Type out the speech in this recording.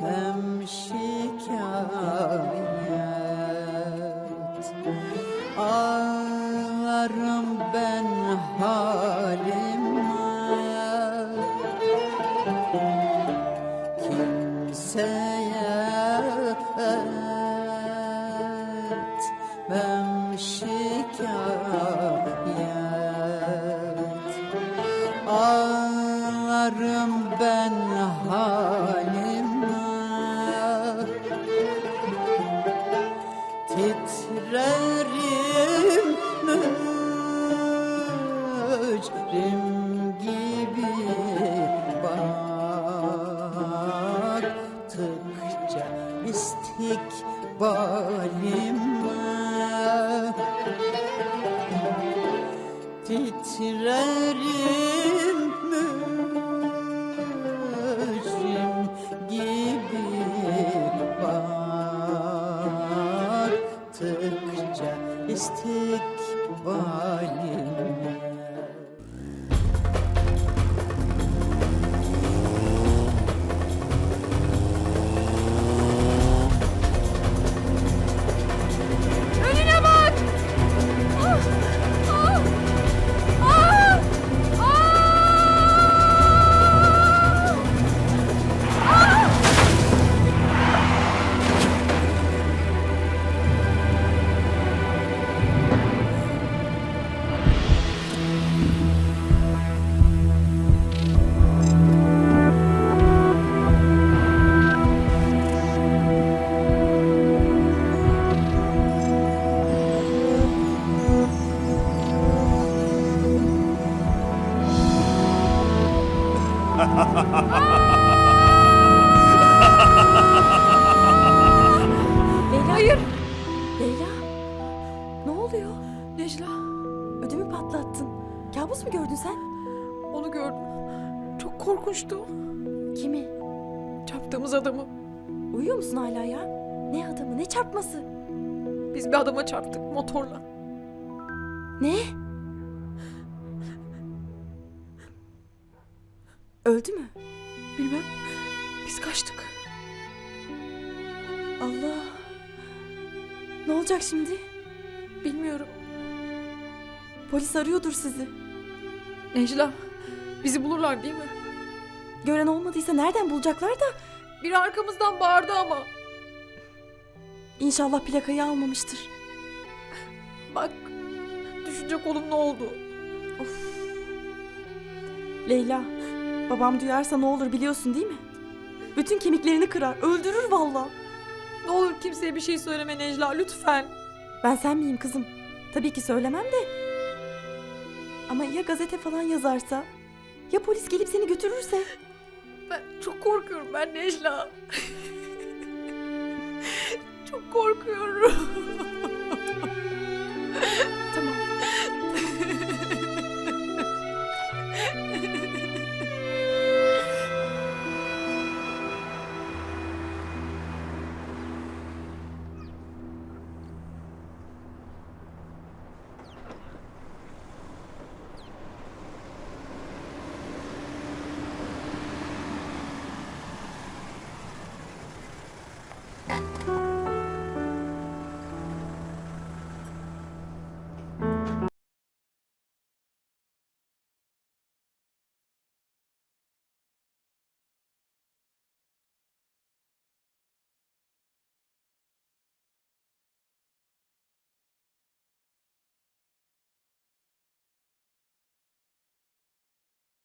hem şikayet Ağlarım ben halime. Kimseye etmem şikayet Ağlarım ben halime Titrerim mücrim gibi Baktıkça istikbalime Titrerim istikbalime Leyla. Hayır! Leyla. Ne oluyor? Necla, Ödümü patlattın. Kabus mu gördün sen? onu gördüm. Çok korkunçtu. Kimi? Çarptığımız adamı. Uyuyor musun hala ya? Ne adamı ne çarpması? Biz bir adama çarptık motorla. Ne? Öldü mü? Bilmem. Biz kaçtık. Allah. Ne olacak şimdi? Bilmiyorum. Polis arıyordur sizi. Necla, bizi bulurlar değil mi? Gören olmadıysa nereden bulacaklar da? Biri arkamızdan bağırdı ama. İnşallah plakayı almamıştır. Bak, düşünce kolum ne oldu? Leyla, babam duyarsa ne olur biliyorsun değil mi? Bütün kemiklerini kırar, öldürür valla. Ne olur kimseye bir şey söyleme Necla, lütfen. Ben sen miyim kızım? Tabii ki söylemem de. Ama ya gazete falan yazarsa? Ya polis gelip seni götürürse? Ben çok korkuyorum ben Necla. çok korkuyorum.